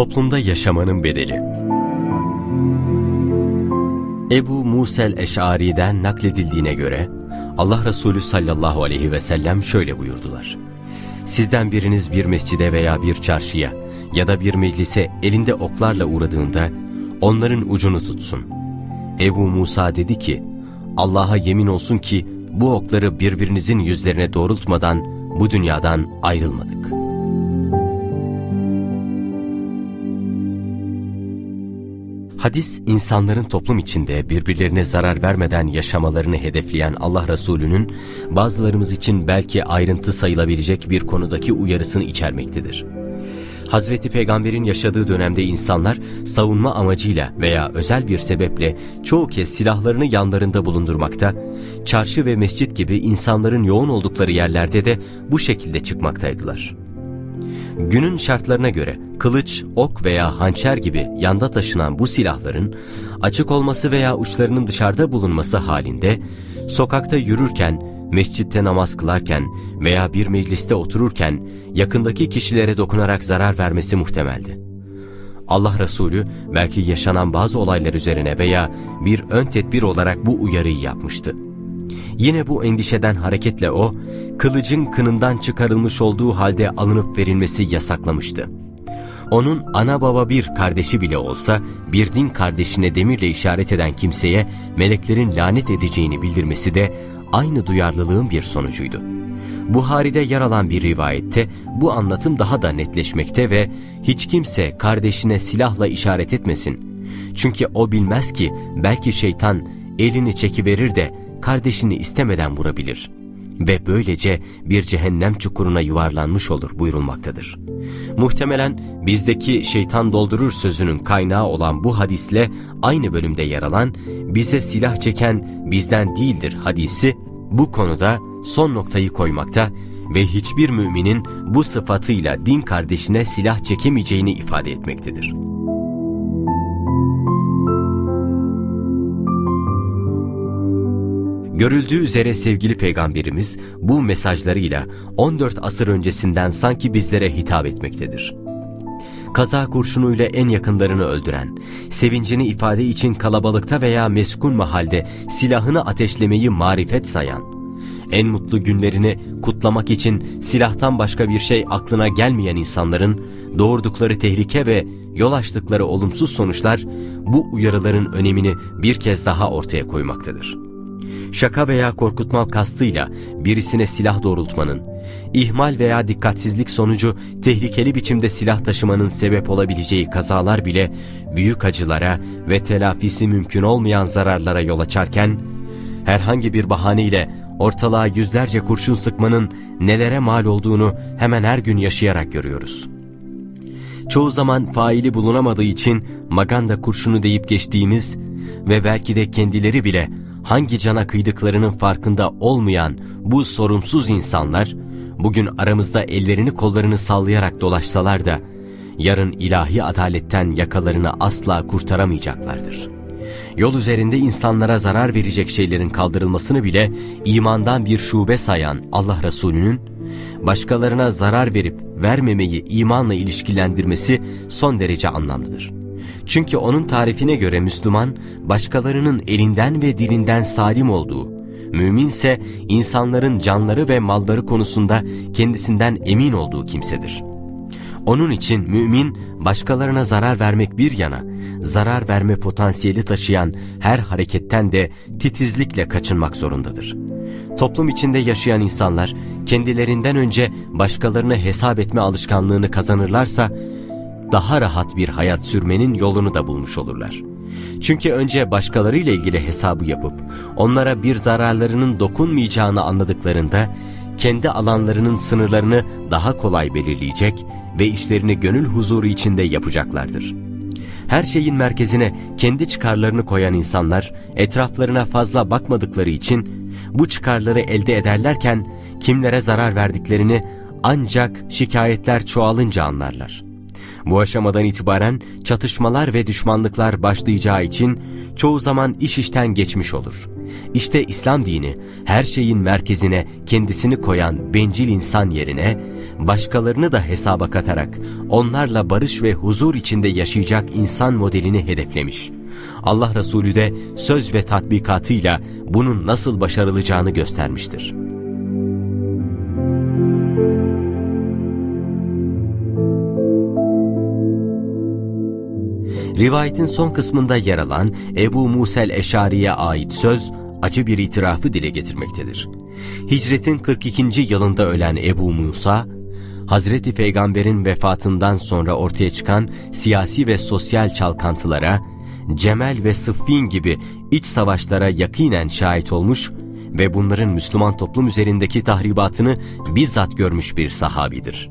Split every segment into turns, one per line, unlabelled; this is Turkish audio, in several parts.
Toplumda yaşamanın bedeli. Ebu Musel Eş'ari'den nakledildiğine göre Allah Resulü sallallahu aleyhi ve sellem şöyle buyurdular. Sizden biriniz bir mescide veya bir çarşıya ya da bir meclise elinde oklarla uğradığında onların ucunu tutsun. Ebu Musa dedi ki, Allah'a yemin olsun ki bu okları birbirinizin yüzlerine doğrultmadan bu dünyadan ayrılmadık. Hadis, insanların toplum içinde birbirlerine zarar vermeden yaşamalarını hedefleyen Allah Resulü'nün bazılarımız için belki ayrıntı sayılabilecek bir konudaki uyarısını içermektedir. Hazreti Peygamber'in yaşadığı dönemde insanlar savunma amacıyla veya özel bir sebeple çoğu kez silahlarını yanlarında bulundurmakta, çarşı ve mescit gibi insanların yoğun oldukları yerlerde de bu şekilde çıkmaktaydılar. Günün şartlarına göre kılıç, ok veya hançer gibi yanda taşınan bu silahların açık olması veya uçlarının dışarıda bulunması halinde sokakta yürürken, mescitte namaz kılarken veya bir mecliste otururken yakındaki kişilere dokunarak zarar vermesi muhtemeldi. Allah Resulü belki yaşanan bazı olaylar üzerine veya bir ön tedbir olarak bu uyarıyı yapmıştı. Yine bu endişeden hareketle o, kılıcın kınından çıkarılmış olduğu halde alınıp verilmesi yasaklamıştı. Onun ana baba bir kardeşi bile olsa bir din kardeşine demirle işaret eden kimseye meleklerin lanet edeceğini bildirmesi de aynı duyarlılığın bir sonucuydu. Buhari'de yer alan bir rivayette bu anlatım daha da netleşmekte ve hiç kimse kardeşine silahla işaret etmesin. Çünkü o bilmez ki belki şeytan elini çekiverir de kardeşini istemeden vurabilir ve böylece bir cehennem çukuruna yuvarlanmış olur buyurulmaktadır. Muhtemelen bizdeki şeytan doldurur sözünün kaynağı olan bu hadisle aynı bölümde yer alan bize silah çeken bizden değildir hadisi bu konuda son noktayı koymakta ve hiçbir müminin bu sıfatıyla din kardeşine silah çekemeyeceğini ifade etmektedir. Görüldüğü üzere sevgili peygamberimiz bu mesajlarıyla 14 asır öncesinden sanki bizlere hitap etmektedir. Kaza kurşunuyla en yakınlarını öldüren, sevincini ifade için kalabalıkta veya meskun mahalde silahını ateşlemeyi marifet sayan, en mutlu günlerini kutlamak için silahtan başka bir şey aklına gelmeyen insanların doğurdukları tehlike ve yol açtıkları olumsuz sonuçlar bu uyarıların önemini bir kez daha ortaya koymaktadır şaka veya korkutma kastıyla birisine silah doğrultmanın, ihmal veya dikkatsizlik sonucu tehlikeli biçimde silah taşımanın sebep olabileceği kazalar bile büyük acılara ve telafisi mümkün olmayan zararlara yol açarken, herhangi bir bahaneyle ortalığa yüzlerce kurşun sıkmanın nelere mal olduğunu hemen her gün yaşayarak görüyoruz. Çoğu zaman faili bulunamadığı için maganda kurşunu deyip geçtiğimiz ve belki de kendileri bile hangi cana kıydıklarının farkında olmayan bu sorumsuz insanlar, bugün aramızda ellerini kollarını sallayarak dolaşsalar da, yarın ilahi adaletten yakalarını asla kurtaramayacaklardır. Yol üzerinde insanlara zarar verecek şeylerin kaldırılmasını bile imandan bir şube sayan Allah Resulü'nün, başkalarına zarar verip vermemeyi imanla ilişkilendirmesi son derece anlamlıdır. Çünkü onun tarifine göre Müslüman, başkalarının elinden ve dilinden salim olduğu, müminse insanların canları ve malları konusunda kendisinden emin olduğu kimsedir. Onun için mümin, başkalarına zarar vermek bir yana, zarar verme potansiyeli taşıyan her hareketten de titizlikle kaçınmak zorundadır. Toplum içinde yaşayan insanlar, kendilerinden önce başkalarını hesap etme alışkanlığını kazanırlarsa, daha rahat bir hayat sürmenin yolunu da bulmuş olurlar. Çünkü önce başkalarıyla ilgili hesabı yapıp onlara bir zararlarının dokunmayacağını anladıklarında kendi alanlarının sınırlarını daha kolay belirleyecek ve işlerini gönül huzuru içinde yapacaklardır. Her şeyin merkezine kendi çıkarlarını koyan insanlar etraflarına fazla bakmadıkları için bu çıkarları elde ederlerken kimlere zarar verdiklerini ancak şikayetler çoğalınca anlarlar.'' Bu aşamadan itibaren çatışmalar ve düşmanlıklar başlayacağı için çoğu zaman iş işten geçmiş olur. İşte İslam dini her şeyin merkezine kendisini koyan bencil insan yerine başkalarını da hesaba katarak onlarla barış ve huzur içinde yaşayacak insan modelini hedeflemiş. Allah Resulü de söz ve tatbikatıyla bunun nasıl başarılacağını göstermiştir. Rivayetin son kısmında yer alan Ebu Musel Eşari'ye ait söz acı bir itirafı dile getirmektedir. Hicretin 42. yılında ölen Ebu Musa, Hazreti Peygamber'in vefatından sonra ortaya çıkan siyasi ve sosyal çalkantılara, Cemel ve Sıffin gibi iç savaşlara yakinen şahit olmuş ve bunların Müslüman toplum üzerindeki tahribatını bizzat görmüş bir sahabidir.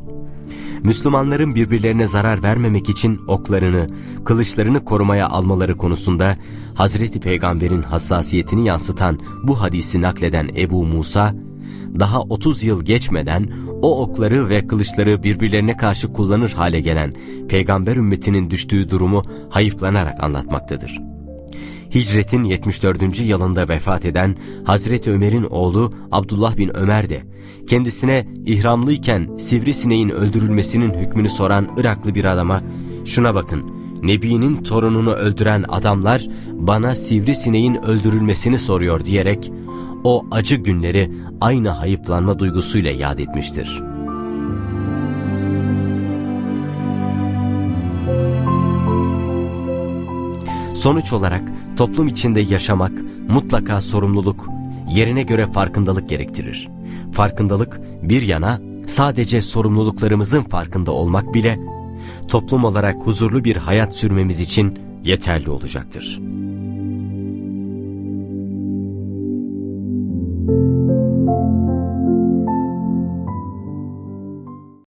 Müslümanların birbirlerine zarar vermemek için oklarını, kılıçlarını korumaya almaları konusunda Hazreti Peygamber'in hassasiyetini yansıtan bu hadisi nakleden Ebu Musa, daha 30 yıl geçmeden o okları ve kılıçları birbirlerine karşı kullanır hale gelen peygamber ümmetinin düştüğü durumu hayıflanarak anlatmaktadır. Hicretin 74. yılında vefat eden Hazreti Ömer'in oğlu Abdullah bin Ömer de kendisine ihramlıyken sivrisineğin öldürülmesinin hükmünü soran Iraklı bir adama şuna bakın Nebi'nin torununu öldüren adamlar bana sivrisineğin öldürülmesini soruyor diyerek o acı günleri aynı hayıflanma duygusuyla yad etmiştir. Sonuç olarak toplum içinde yaşamak mutlaka sorumluluk, yerine göre farkındalık gerektirir. Farkındalık bir yana sadece sorumluluklarımızın farkında olmak bile toplum olarak huzurlu bir hayat sürmemiz için yeterli olacaktır.